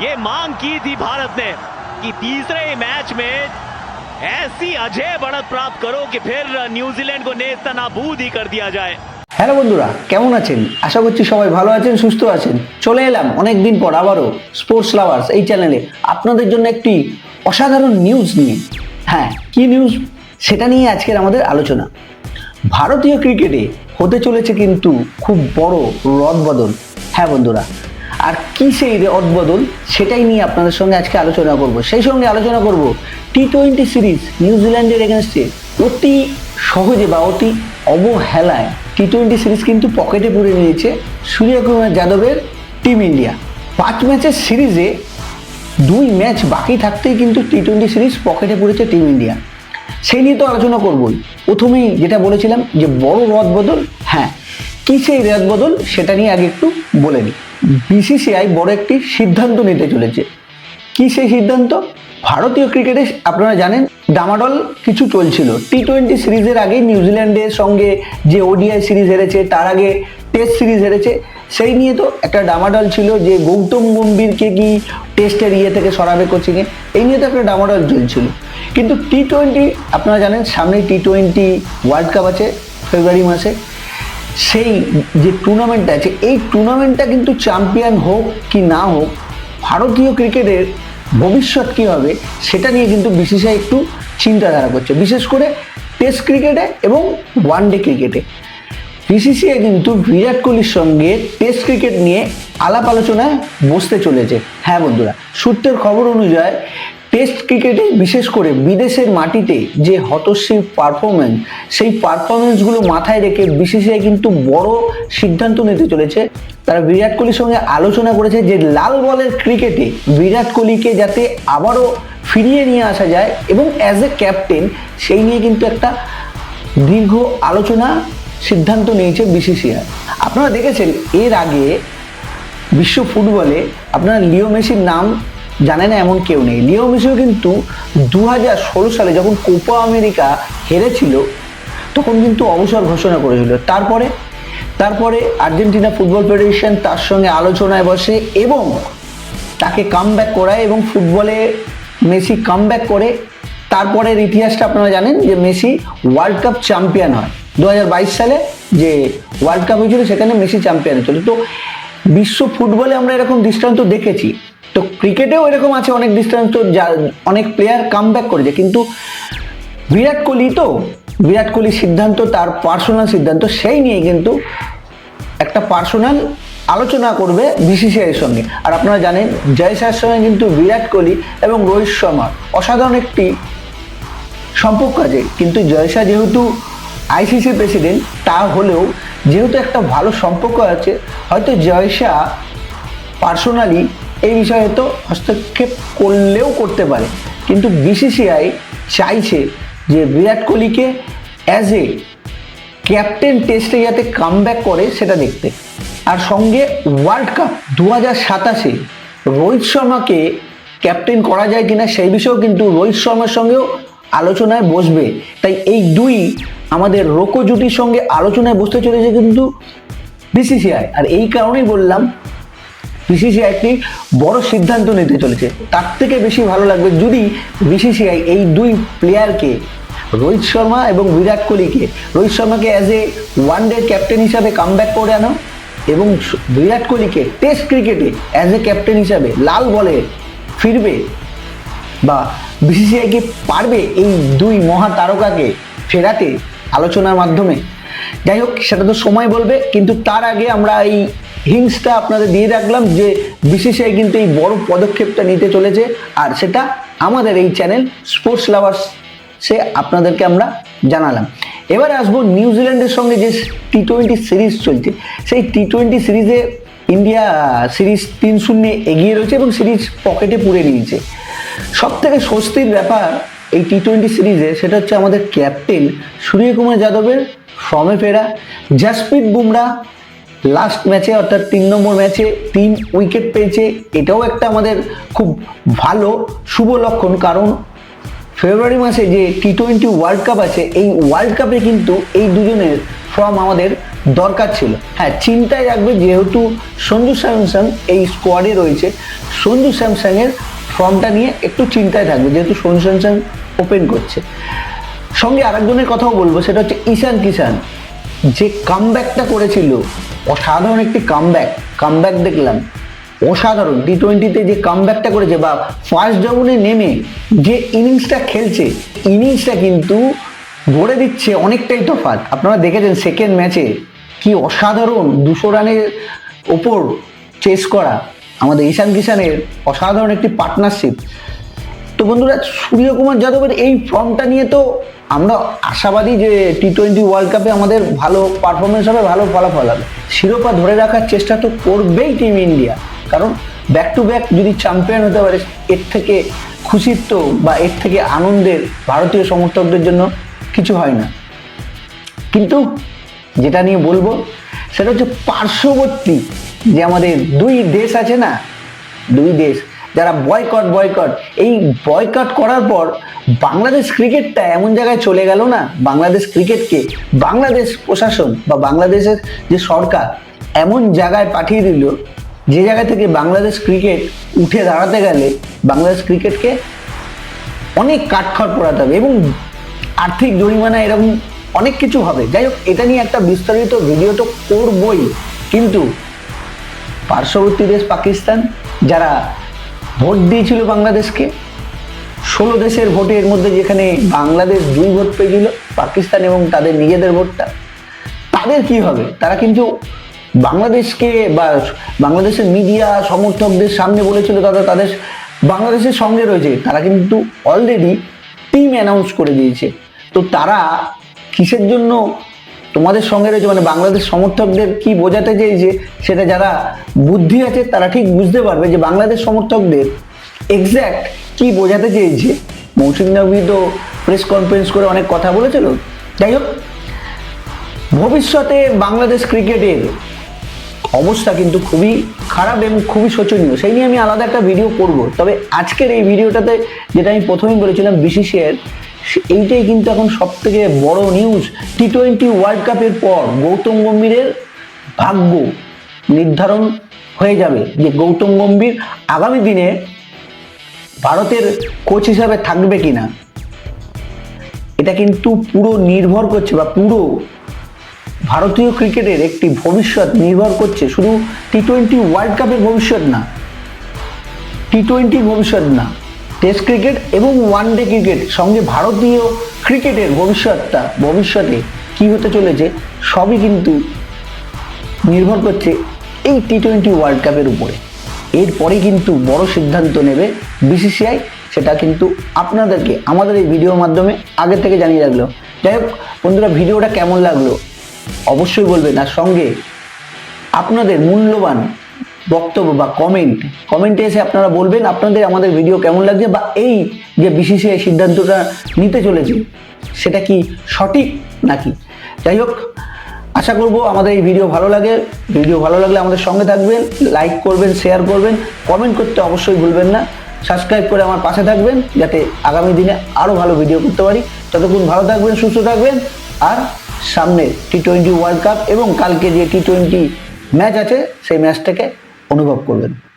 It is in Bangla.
ये मांग की थी भारत ने कि तीसरे मैच में ऐसी अजय बढ़त प्राप्त करो कि फिर न्यूजीलैंड को नेस्त नाबूद ही कर दिया जाए হ্যালো বন্ধুরা কেমন আছেন আশা করছি সবাই ভালো আছেন সুস্থ আছেন চলে এলাম অনেক দিন পর আবারও স্পোর্টস লাভার্স এই চ্যানেলে আপনাদের জন্য একটি অসাধারণ নিউজ নিয়ে হ্যাঁ কি নিউজ সেটা নিয়ে আজকের আমাদের আলোচনা ভারতীয় ক্রিকেটে হতে চলেছে কিন্তু খুব বড় রদবদল হ্যাঁ বন্ধুরা আর কি সেই রদবদল সেটাই নিয়ে আপনাদের সঙ্গে আজকে আলোচনা করব। সেই সঙ্গে আলোচনা করব টি টোয়েন্টি সিরিজ নিউজিল্যান্ডের এগেনস্টে অতি সহজে বা অতি অবহেলায় টি টোয়েন্টি সিরিজ কিন্তু পকেটে পুরে নিয়েছে সূর্যকুমার যাদবের টিম ইন্ডিয়া পাঁচ ম্যাচের সিরিজে দুই ম্যাচ বাকি থাকতেই কিন্তু টি টোয়েন্টি সিরিজ পকেটে পড়েছে টিম ইন্ডিয়া সেই নিয়ে তো আলোচনা করবই। প্রথমেই যেটা বলেছিলাম যে বড় রদ বদল হ্যাঁ কি সেই রদ বদল সেটা নিয়ে আগে একটু বলে নিই বিসিসিআই বড় একটি সিদ্ধান্ত নিতে চলেছে। কি সেই সিদ্ধান্ত? ভারতীয় ক্রিকেটে আপনারা জানেন, ডামাডল কিছু চলছিল। টি টোয়েন্টি সিরিজের আগে নিউজিল্যান্ডের সঙ্গে যে ওডিআই সিরিজ হেরেছে, তার আগে টেস্ট সিরিজ হেরেছে। সেই নিয়ে তো একটা ডামাডল ছিল যে গৌতম গম্ভীরকে কি টেস্টের ইয়ে থেকে সরাবে কোচিংয়ে? এই নিয়ে তো একটা ডামাডল চলছিল। কিন্তু টি টোয়েন্টি আপনারা জানেন, সামনেই টি টোয়েন্টি ওয়ার্ল্ড কাপ আছে, ফেব্রুয়ারি মাসে। সেই যে টুর্নামেন্টটা আছে, এই টুর্নামেন্টটা কিন্তু চ্যাম্পিয়ন হোক কি না হোক, ভারতীয় ক্রিকেটের ভবিষ্যৎ কী হবে, সেটা নিয়ে কিন্তু বিসিসিআই একটু চিন্তাধারা করছে। বিশেষ করে টেস্ট ক্রিকেটে এবং ওয়ান ডে ক্রিকেটে। বিসিসিআই কিন্তু বিরাট কোহলির সঙ্গে টেস্ট ক্রিকেট নিয়ে আলাপ আলোচনায় বসতে চলেছে। হ্যাঁ বন্ধুরা, সূত্রের খবর অনুযায়ী টেস্ট ক্রিকেটে, বিশেষ করে বিদেশের মাটিতে যে হতশ্রী পারফরমেন্স সেই পারফরমেন্সগুলো মাথায় রেখে বিসিসিআই কিন্তু বড় সিদ্ধান্ত নিতে চলেছে। তারা বিরাট কোহলির সঙ্গে আলোচনা করেছে যে লাল বলের ক্রিকেটে বিরাট কোহলিকে যাতে আবারও ফিরিয়ে নিয়ে আসা যায় এবং অ্যাজ এ ক্যাপ্টেন সেই নিয়ে কিন্তু একটা দীর্ঘ আলোচনা সিদ্ধান্ত নিয়েছে বিসিসিআই। আপনারা দেখেছেন, এর আগে বিশ্ব ফুটবলে আপনারা লিও মেসির নাম জানে না এমন কেউ নেই। লিও মেসিও কিন্তু দু হাজার ষোলো সালে যখন কোপা আমেরিকা হেরেছিল, তখন কিন্তু অবসর ঘোষণা করেছিল। তারপরে তারপরে আর্জেন্টিনা ফুটবল ফেডারেশন তার সঙ্গে আলোচনায় বসে এবং তাকে কাম করায় এবং ফুটবলে মেসি কাম করে। তারপরের ইতিহাসটা আপনারা জানেন যে মেসি ওয়ার্ল্ড কাপ চ্যাম্পিয়ন হয়। দু হাজার বাইশ সালে যে ওয়ার্ল্ড কাপ হয়েছিল, সেখানে মেসি চ্যাম্পিয়ন হয়েছিল। তো বিশ্ব ফুটবলে আমরা এরকম দৃষ্টান্ত দেখেছি। তো ক্রিকেটেও এরকম আছে, অনেক দৃষ্টান্ত যা, অনেক প্লেয়ার কাম ব্যাক করেছে। কিন্তু বিরাট কোহলি তো, বিরাট কোহলির সিদ্ধান্ত, তার পার্সোনাল সিদ্ধান্ত, সেই নিয়ে কিন্তু একটা পার্সোনাল আলোচনা করবে বিসিসিআই এর সঙ্গে। আর আপনারা জানেন, জয় শাহর সঙ্গে কিন্তু বিরাট কোহলি এবং রোহিত শর্মা অসাধারণ একটি সম্পর্ক আছে। কিন্তু জয় শাহ যেহেতু আইসিসি প্রেসিডেন্ট তা হলেও যেহেতু একটা ভালো সম্পর্ক আছে, হয়তো জয় শাহ পার্সোনালি এই বিষয়ে হয়তো হস্তক্ষেপ করলেও করতে পারে। কিন্তু বিসিসিআই চাইছে যে বিরাট কোহলিকে অ্যাজ এ ক্যাপ্টেন টেস্টে যাতে কাম করে সেটা দেখতে। আর সঙ্গে ওয়ার্ল্ড কাপ দু হাজার সাতাশে রোহিত শর্মাকে ক্যাপ্টেন করা যায় কিনা সেই বিষয়েও কিন্তু রোহিত শর্মার সঙ্গেও আলোচনায় বসবে। তাই এই দুই আমাদের রোকো জুটির সঙ্গে আলোচনায় বসতে চলেছে কিন্তু বিসিসিআই আর এই কারণেই বললাম বিসিসিআই একটি বড় সিদ্ধান্ত নিতে চলেছে। তার থেকে বেশি ভালো লাগবে যদি বিসিসিআই এই দুই প্লেয়ারকে রোহিত শর্মা এবং বিরাট কোহলিকে, Rohit শর্মাকে as a one day captain হিসাবে কাম ব্যাক করে আনো এবং বিরাট কোহলিকে টেস্ট ক্রিকেটে অ্যাজ এ ক্যাপ্টেন হিসাবে লাল বলে ফিরবে বা বিসিসিআই কি পারবে এই দুই মহা তারকাকে ফেরাতে আলোচনার মাধ্যমে। যাই হোক, সেটা তো সময় বলবে, কিন্তু তার আগে আমরা এই হিংসটা আপনাদের দিয়ে রাখলাম যে বিসিসিআই কিন্তু এই বড় পদক্ষেপটা নিতে চলেছে। আর সেটা আমাদের এই চ্যানেল স্পোর্টস লাভার্স সে আপনাদেরকে আমরা জানালাম। এবারে আসব নিউজিল্যান্ডের সঙ্গে যে টি টোয়েন্টি সিরিজ চলছে, সেই টি টোয়েন্টি সিরিজে ইন্ডিয়া সিরিজ তিন শূন্যে এগিয়ে রয়েছে এবং সিরিজ পকেটে পুড়ে নিয়েছে। সব থেকে স্বস্তির ব্যাপার এই টি টোয়েন্টি সিরিজে সেটা হচ্ছে আমাদের ক্যাপ্টেন সূর্যকুমার যাদবের ফর্মে ফেরা জাসপ্রীত বুমরা লাস্ট ম্যাচে অর্থাৎ তিন নম্বর ম্যাচে তিন উইকেট পেয়েছে। এটাও একটা আমাদের খুব ভালো, শুভ লক্ষণ। কারণ ফেব্রুয়ারি মাসে যে টি টোয়েন্টি ওয়ার্ল্ড কাপ আছে, এই ওয়ার্ল্ড কাপে কিন্তু এই দুজনের ফর্ম আমাদের দরকার ছিল। হ্যাঁ চিন্তায় রাখবে যেহেতু সঞ্জু স্যামসাং এই স্কোয়াডে রয়েছে। সঞ্জু স্যামসাংয়ের ফর্মটা নিয়ে একটু চিন্তায় থাকবে, যেহেতু সঞ্জু স্যামসাং ওপেন করছে। সঙ্গে আরেকজনের কথাও বলব, সেটা হচ্ছে ঈশান কিষান যে কামব্যাকটা করেছিল অসাধারণ একটি কামব্যাক কামব্যাক দেখলাম। অসাধারণ টি টোয়েন্টিতে যে কামব্যাকটা করেছে বা ফার্স্ট ডাউনে নেমে যে ইনিংসটা খেলছে ইনিংসটা কিন্তু ভরে দিচ্ছে অনেকটাই তফাৎ। আপনারা দেখেছেন সেকেন্ড ম্যাচে কি অসাধারণ দুশো রানের ওপর চেস করা আমাদের ঈশান কিষানের অসাধারণ একটি পার্টনারশিপ তো বন্ধুরা, সূর্যকুমার যাদবের এই ফর্মটা নিয়ে তো আমরা আশাবাদী যে টি টোয়েন্টি ওয়ার্ল্ড কাপে আমাদের ভালো পারফরমেন্স হবে, ভালো ফলাফল হবে। শিরোপা ধরে রাখার চেষ্টা তো করবেই টিম ইন্ডিয়া কারণ ব্যাক টু ব্যাক যদি চ্যাম্পিয়ন হতে পারে, এর থেকে খুশির তো বা এর থেকে আনন্দের ভারতীয় সমর্থকদের জন্য কিছু হয় না। কিন্তু যেটা নিয়ে বলব, সেটা হচ্ছে পার্শ্ববর্তী যে আমাদের দুই দেশ আছে না, দুই দেশ যারা বয়কট বয়কট এই বয়কট করার পর বাংলাদেশ ক্রিকেটটা এমন জায়গায় চলে গেল না? বাংলাদেশ ক্রিকেটকে বাংলাদেশ প্রশাসন বা বাংলাদেশের যে সরকার এমন জায়গায় পাঠিয়ে দিল, যে জায়গা থেকে বাংলাদেশ ক্রিকেট উঠে দাঁড়াতে গেলে বাংলাদেশ ক্রিকেটকে অনেক কাঠখড় পড়াতে হবে এবং আর্থিক জরিমানা এরকম অনেক কিছু হবে। যাই হোক, এটা নিয়ে একটা বিস্তারিত ভিডিও তো করবই। কিন্তু পার্শ্ববর্তী দেশ পাকিস্তান, যারা ভোট দিয়েছিল বাংলাদেশকে। ষোলো দেশের ভোটের মধ্যে যেখানে বাংলাদেশ দুই ভোট পেয়েছিল, পাকিস্তান এবং তাদের নিজেদের ভোটটা, তাদের কি হবে? তারা কিন্তু বাংলাদেশকে বা বাংলাদেশের মিডিয়া সমর্থকদের সামনে বলেছিল তারা তাদের বাংলাদেশের সঙ্গে রয়েছে। তারা কিন্তু অলরেডি টিম অ্যানাউন্স করে দিয়েছে। তো তারা কিসের জন্য তোমাদের সঙ্গে রয়েছে মানে বাংলাদেশ সমর্থকদের কি বোঝাতে চেয়েছে সেটা যারা বুদ্ধি আছে তারা ঠিক বুঝতে পারবে যে বাংলাদেশ সমর্থকদের এক্স্যাক্ট কি বোঝাতে চেয়েছে মৌসুম নবী তো প্রেস কনফারেন্স করে অনেক কথা বলেছিল। যাই হোক, ভবিষ্যতে বাংলাদেশ ক্রিকেটের অবস্থা কিন্তু খুবই খারাপ এবং খুবই শোচনীয়। সেই নিয়ে আমি আলাদা একটা ভিডিও করব। তবে আজকের এই ভিডিওটাতে যেটা আমি প্রথমেই বলেছিলাম বিসিসিআইয়ের এইটাই কিন্তু এখন সব থেকে বড় নিউজ টি টোয়েন্টি ওয়ার্ল্ড কাপের পর গৌতম গম্ভীরের ভাগ্য নির্ধারণ হয়ে যাবে যে গৌতম গম্ভীর আগামী দিনে ভারতের কোচ হিসাবে থাকবে কিনা। এটা কিন্তু পুরো নির্ভর করছে বা পুরো ভারতীয় ক্রিকেটের একটি ভবিষ্যৎ নির্ভর করছে। শুধু টি টোয়েন্টি ওয়ার্ল্ড কাপের ভবিষ্যৎ না টি টোয়েন্টির ভবিষ্যৎ না। টেস্ট ক্রিকেট এবং ওয়ান ডে ক্রিকেট সঙ্গে ভারতীয় ক্রিকেটের ভবিষ্যৎটা, ভবিষ্যতে কি হতে চলেছে সবই কিন্তু নির্ভর করছে এই টি টোয়েন্টি ওয়ার্ল্ড কাপের উপরে। এরপরে কিন্তু বড় সিদ্ধান্ত নেবে বিসিসিআই সেটা কিন্তু আপনাদেরকে আমাদের এই ভিডিওর মাধ্যমে আগে থেকে জানিয়ে রাখল। যাই হোক, বন্ধুরা ভিডিওটা কেমন লাগল? অবশ্যই বলবেন। আর সঙ্গে আপনাদের মূল্যবান বক্তব্য বা কমেন্ট কমেন্টে এসে আপনারা বলবেন আপনাদের আমাদের ভিডিও কেমন লাগছে বা এই যে বিসিসিআই সিদ্ধান্তটা নিতে চলেছে, সেটা কি সঠিক নাকি? যাই হোক, আশা করব আমাদের এই ভিডিও ভালো লাগে। ভিডিও ভালো লাগলে আমাদের সঙ্গে থাকবেন লাইক করবেন শেয়ার করবেন কমেন্ট করতে অবশ্যই ভুলবেন না। সাবস্ক্রাইব করে আমার পাশে থাকবেন, যাতে আগামী দিনে আরও ভালো ভিডিও করতে পারি। ততক্ষণ ভালো থাকবেন, সুস্থ থাকবেন। আর সামনে টি টোয়েন্টি ওয়ার্ল্ড কাপ এবং কালকে যে টি টোয়েন্টি ম্যাচ আছে, সেই ম্যাচটাকে অনুভব করবেন।